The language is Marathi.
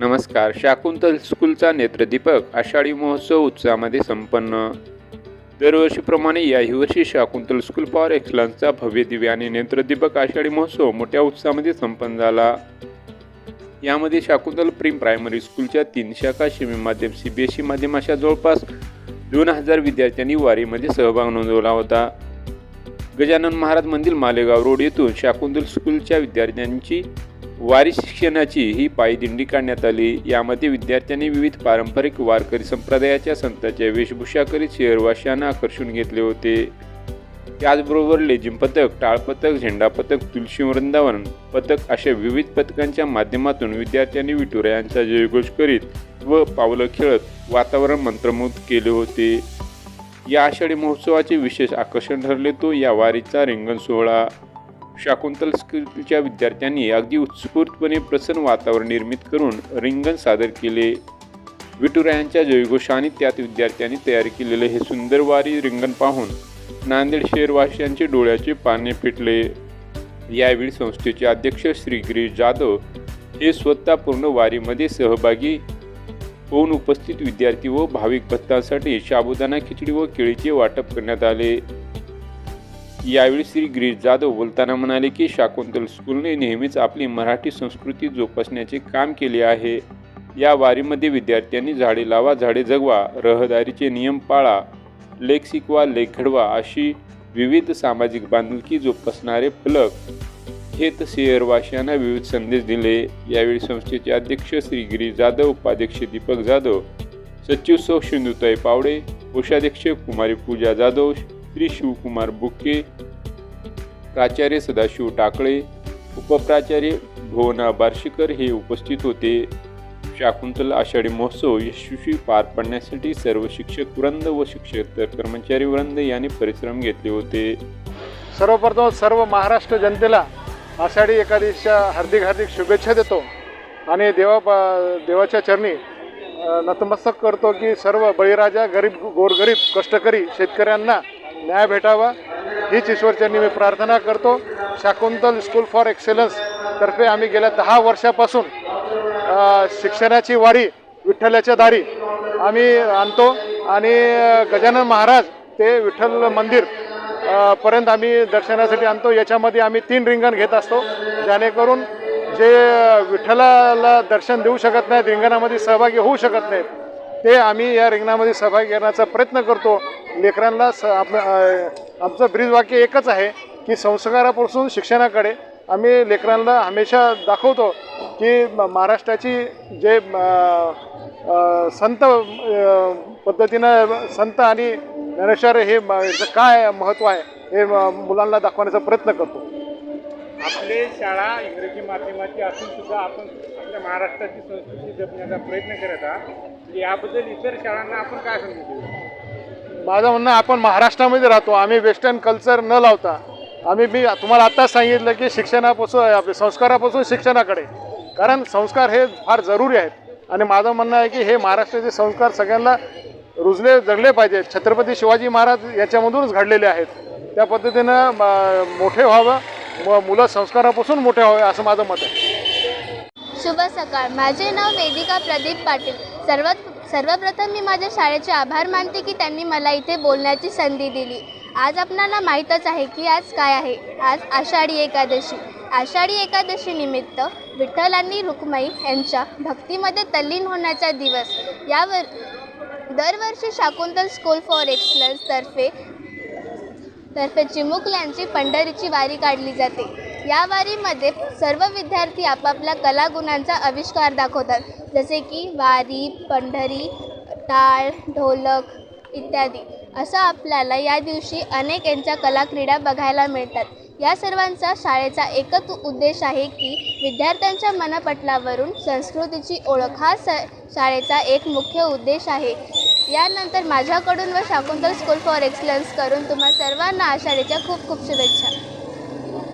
नमस्कार शाकुंतल स्कूलचा नेत्रदीपक आषाढी महोत्सव उत्साहामध्ये संपन्न. दरवर्षीप्रमाणे याही वर्षी शाकुंतल स्कूल फॉर एक्सलन्सचा भव्य दिव्य आणि नेत्रदीपक आषाढी महोत्सव मोठ्या उत्साहामध्ये संपन्न झाला. यामध्ये शाकुंतल प्रीम प्रायमरी स्कूलच्या तीन शाखा शिमी माध्यम सी बी एस ई माध्यम अशा जवळपास दोन हजार विद्यार्थ्यांनी वारीमध्ये सहभाग नोंदवला होता. गजानन महाराज मंदिर मालेगाव रोड येथून शाकुंतल स्कूलच्या विद्यार्थ्यांची वारी शिक्षणाची ही पायदिंडी काढण्यात आली. यामध्ये विद्यार्थ्यांनी विविध पारंपरिक वारकरी संप्रदायाच्या संतांच्या वेशभूषा करीत शहरवासियांना आकर्षून घेतले होते. त्याचबरोबर लेझिम पथक टाळ पथक झेंडा पथक तुलसी वृंदावन पथक अशा विविध पथकांच्या माध्यमातून विद्यार्थ्यांनी विठुरायांचा जयघोष करीत व पावलं खेळत वातावरण मंत्रमुग्ध केले होते. या आषाढी महोत्सवाचे विशेष आकर्षण ठरले तो या वारीचा रिंगण सोहळा. शाकुंतल स्कूलच्या विद्यार्थ्यांनी अगदी उत्स्फूर्तपणे प्रसन्न वातावरण निर्मित करून रिंगण सादर केले. विठुरायांच्या जयघोषाने त्यात विद्यार्थ्यांनी तयार केलेले हे सुंदर वारी रिंगण पाहून नांदेड शहरवासियांचे डोळ्याचे पाने फिटले. यावेळी संस्थेचे अध्यक्ष श्री गिरीश जाधव हे स्वतः पूर्ण वारीमध्ये सहभागी होऊन उपस्थित विद्यार्थी व भाविक भक्तांसाठी साबुदाणा खिचडी व केळीचे वाटप करण्यात आले. यावेळी श्री गिरीश जाधव बोलताना म्हणाले की शाकुंतल स्कूलने नेहमीच आपली मराठी संस्कृती जोपासण्याचे काम केले आहे. या वारीमध्ये विद्यार्थ्यांनी झाडे लावा झाडे जगवा रहदारीचे नियम पाळा लेख शिकवा लेख घडवा अशी विविध सामाजिक बांधिलकी जोपासणारे फलक घेत शहरवासियांना विविध संदेश दिले. यावेळी संस्थेचे अध्यक्ष श्री गिरीश जाधव उपाध्यक्ष दीपक जाधव सचिव सौ सिंधुताई पावडे कोषाध्यक्ष कुमारी पूजा जाधव श्री शिवकुमार बुके प्राचार्य सदाशिव टाकळे उपप्राचार्य भुवना बार्शीकर हे उपस्थित होते. शाकुंतल आषाढी महोत्सव यशस्वी पार पाडण्यासाठी सर्व शिक्षक वृंद व शिक्षक कर्मचारी वृंद यांनी परिश्रम घेतले होते. सर्वप्रथम सर्व महाराष्ट्र जनतेला आषाढी एकादशीच्या हार्दिक हार्दिक शुभेच्छा देतो आणि देवा देवाच्या चरणी नतमस्तक करतो की सर्व बळीराजा गरीब गोरगरीब कष्टकरी शेतकऱ्यांना न्याय भेटावा हीच ईश्वरचरणी मी प्रार्थना करतो. शाकुंतल स्कूल फॉर एक्सेलन्स तर्फे आम्ही गेल्या दहा वर्षापासून शिक्षणाची वारी विठ्ठलाच्या दारी आम्ही आणतो आणि गजानन महाराज ते विठ्ठल मंदिर पर्यंत आम्ही दर्शनासाठी आणतो. याच्यामध्ये आम्ही तीन रिंगण घेत असतो. जेणेकरून जे विठ्ठलाला दर्शन देऊ शकत नाहीत रिंगणामध्ये सहभागी होऊ शकत नाहीत ते आम्ही या रिंगणामध्ये सहभागी घेण्याचा प्रयत्न करतो. लेकरांना स आप आमचं ब्रीजवाक्य एकच आहे की संस्कारापासून शिक्षणाकडे आम्ही लेकरांना हमेशा दाखवतो की म- महाराष्ट्राची जे संत पद्धतीनं संत आणि ज्ञानेश्वर हे याचं काय महत्त्व आहे हे म- मुलांना दाखवण्याचा प्रयत्न करतो. आपली शाळा इंग्रजी माध्यमाची असून सुद्धा आपण आपल्या महाराष्ट्राची संस्कृती जपण्याचा प्रयत्न करत आहात. याबद्दल इतर शाळांना आपण काय सांगू माझं म्हणणं आपण महाराष्ट्रामध्ये राहतो. आम्ही वेस्टर्न कल्चर न लावता आम्ही मी तुम्हाला आत्ताच सांगितलं की शिक्षणापासून आपले संस्कारापासून शिक्षणाकडे. कारण संस्कार हे फार जरुरी आहेत. आणि माझं म्हणणं आहे की हे महाराष्ट्राचे संस्कार सगळ्यांना रुजले जगले पाहिजेत. छत्रपती शिवाजी महाराज याच्यामधूनच घडलेले आहेत. त्या पद्धतीनं मोठे व्हावं म- मुलं संस्कारापासून मोठे व्हावे असं माझं मत आहे. शुभ सकाळ. माझे नाव वेदिका प्रदीप पाटील. सर्वात सर्वप्रथम मी माझ्या शाळेचे आभार मानते की त्यांनी मला इथे बोलण्याची संधी दिली. आज आपणाला माहीतच आहे की आज काय आहे. आज आषाढी एकादशी. आषाढी एकादशीनिमित्त विठ्ठल आणि रुक्माई यांच्या भक्तीमध्ये तल्लीन होण्याचा दिवस. यावर दरवर्षी शाकुंतल स्कूल फॉर एक्सलन्स तर्फे तर्फे चिमुकल्यांची पंढरीची वारी काढली जाते. या वारीमध्ये सर्व विद्यार्थी आपापल्या कलागुणांचा आविष्कार दाखवतात जसे की वारी पंढरी टाळ ढोलक इत्यादी. असं आपल्याला या दिवशी अनेक यांच्या कलाक्रीडा बघायला मिळतात. या सर्वांचा शाळेचा एकच उद्देश आहे की विद्यार्थ्यांच्या मनपटलावरून संस्कृतीची ओळख हा स शाळेचा एक मुख्य उद्देश आहे. यानंतर माझ्याकडून व शाकुंतल स्कूल फॉर एक्सलन्स करून तुम्हा सर्वांना आषाढीच्या खूप खूप शुभेच्छा.